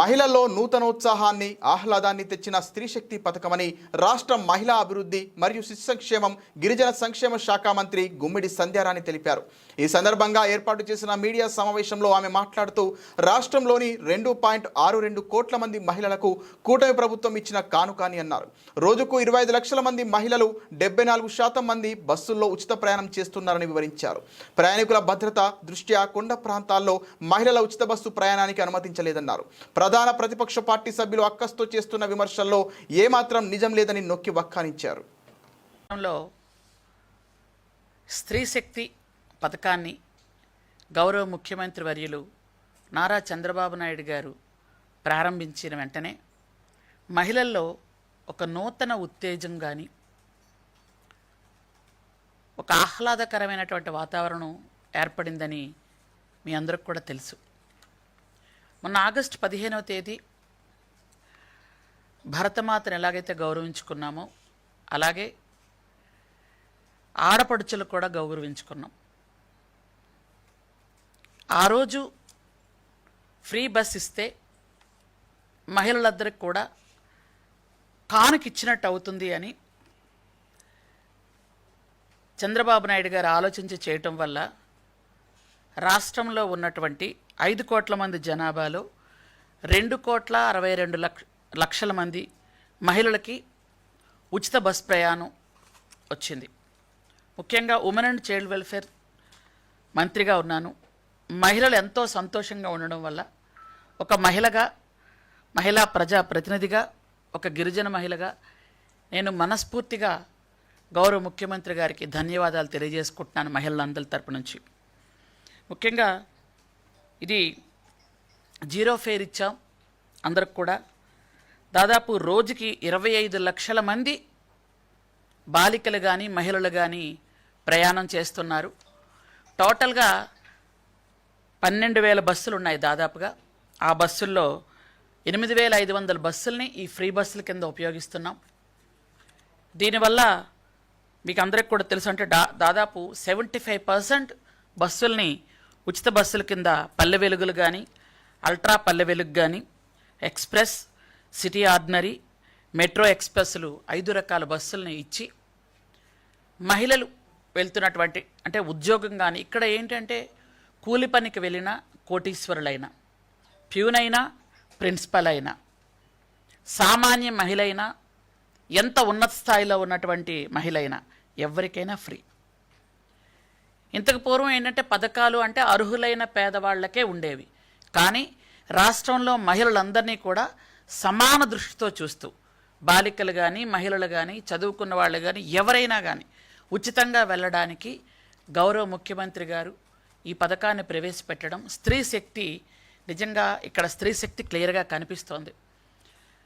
మహిళల్లో నూతనోత్సాహాన్ని ఆహ్లాదాన్ని తెచ్చిన స్త్రీ శక్తి పథకమని రాష్ట్ర మహిళా అభివృద్ధి మరియు శిశు సంక్షేమం గిరిజన సంక్షేమ శాఖ మంత్రి గుమ్మిడి సంధ్యారాణి తెలిపారు. ఈ సందర్భంగా ఏర్పాటు చేసిన మీడియా సమావేశంలో ఆమె మాట్లాడుతూ రాష్ట్రంలోని రెండు పాయింట్ ఆరు రెండు కోట్ల మంది మహిళలకు కూటమి ప్రభుత్వం ఇచ్చిన కానుక అని అన్నారు. రోజుకు ఇరవై ఐదు లక్షల మంది మహిళలు డెబ్బై నాలుగు శాతం మంది బస్సుల్లో ఉచిత ప్రయాణం చేస్తున్నారని వివరించారు. ప్రయాణికుల భద్రత దృష్ట్యా కొండ ప్రాంతాల్లో మహిళల ఉచిత బస్సు ప్రయాణానికి అనుమతించలేదన్నారు. ప్రధాన ప్రతిపక్ష పార్టీ సభ్యులు అక్కస్తో చేస్తున్న విమర్శల్లో ఏమాత్రం నిజం లేదని నొక్కి వక్కానించారు. స్త్రీ శక్తి పథకాన్ని గౌరవ ముఖ్యమంత్రి వర్యులు నారా చంద్రబాబు నాయుడు గారు ప్రారంభించిన వెంటనే మహిళల్లో ఒక నూతన ఉత్తేజం కానీ ఒక ఆహ్లాదకరమైనటువంటి వాతావరణం ఏర్పడిందని మీ అందరికి కూడా తెలుసు. మొన్న ఆగస్టు పదిహేనవ తేదీ భరతమాతను ఎలాగైతే గౌరవించుకున్నామో అలాగే ఆడపడుచులు కూడా గౌరవించుకున్నాం. ఆ రోజు ఫ్రీ బస్ ఇస్తే మహిళలందరికి కూడా కానుకిచ్చినట్టు అవుతుంది అని చంద్రబాబు నాయుడు గారు ఆలోచించి చేయటం వల్ల రాష్ట్రంలో ఉన్నటువంటి ఐదు కోట్ల మంది జనాభాలో రెండు కోట్ల అరవై రెండు లక్ష లక్షల మంది మహిళలకి ఉచిత బస్ ప్రయాణం వచ్చింది. ముఖ్యంగా ఉమెన్ అండ్ చైల్డ్ వెల్ఫేర్ మంత్రిగా ఉన్నాను. మహిళలు ఎంతో సంతోషంగా ఉండడం వల్ల ఒక మహిళగా మహిళా ప్రజా ప్రతినిధిగా ఒక గిరిజన మహిళగా నేను మనస్ఫూర్తిగా గౌరవ ముఖ్యమంత్రి గారికి ధన్యవాదాలు తెలియజేసుకుంటున్నాను మహిళలందరి తరపు నుంచి. ముఖ్యంగా ఇది జీరో ఫేర్ ఇచ్చాం అందరికి కూడా. దాదాపు రోజుకి ఇరవై ఐదు లక్షల మంది బాలికలు కానీ మహిళలు కానీ ప్రయాణం చేస్తున్నారు. టోటల్గా పన్నెండు వేల బస్సులు ఉన్నాయి దాదాపుగా. ఆ బస్సుల్లో ఎనిమిది వేల ఐదు వందల బస్సుల్ని ఈ ఫ్రీ బస్సుల కింద ఉపయోగిస్తున్నాం. దీనివల్ల మీకు అందరికి కూడా తెలుసు అంటే దా దాదాపు సెవెంటీ ఫైవ్ పర్సెంట్ బస్సుల్ని ఉచిత బస్సుల కింద పల్లె వెలుగులు కానీ అల్ట్రా పల్లె వెలుగు కానీ ఎక్స్ప్రెస్ సిటీ ఆర్డినరీ మెట్రో ఎక్స్ప్రెస్లు ఐదు రకాల బస్సులను ఇచ్చి మహిళలు వెళ్తున్నటువంటి అంటే ఉద్యోగం కానీ ఇక్కడ ఏంటంటే కూలి పనికి వెళ్ళిన కోటీశ్వరులైన ప్యూన్ అయినా ప్రిన్సిపల్ అయినా సామాన్య మహిళ అయినా ఎంత ఉన్నత స్థాయిలో ఉన్నటువంటి మహిళ అయినా ఎవరికైనా ఫ్రీ. ఇంతకు పూర్వం ఏంటంటే పథకాలు అంటే అర్హులైన పేదవాళ్ళకే ఉండేవి. కానీ రాష్ట్రంలో మహిళలందరినీ కూడా సమాన దృష్టితో చూస్తూ బాలికలు కానీ మహిళలు కానీ చదువుకున్న వాళ్ళు కానీ ఎవరైనా కానీ ఉచితంగా వెళ్ళడానికి గౌరవ ముఖ్యమంత్రి గారు ఈ పథకాన్ని ప్రవేశపెట్టడం స్త్రీ శక్తి నిజంగా ఇక్కడ స్త్రీ శక్తి క్లియర్గా కనిపిస్తోంది.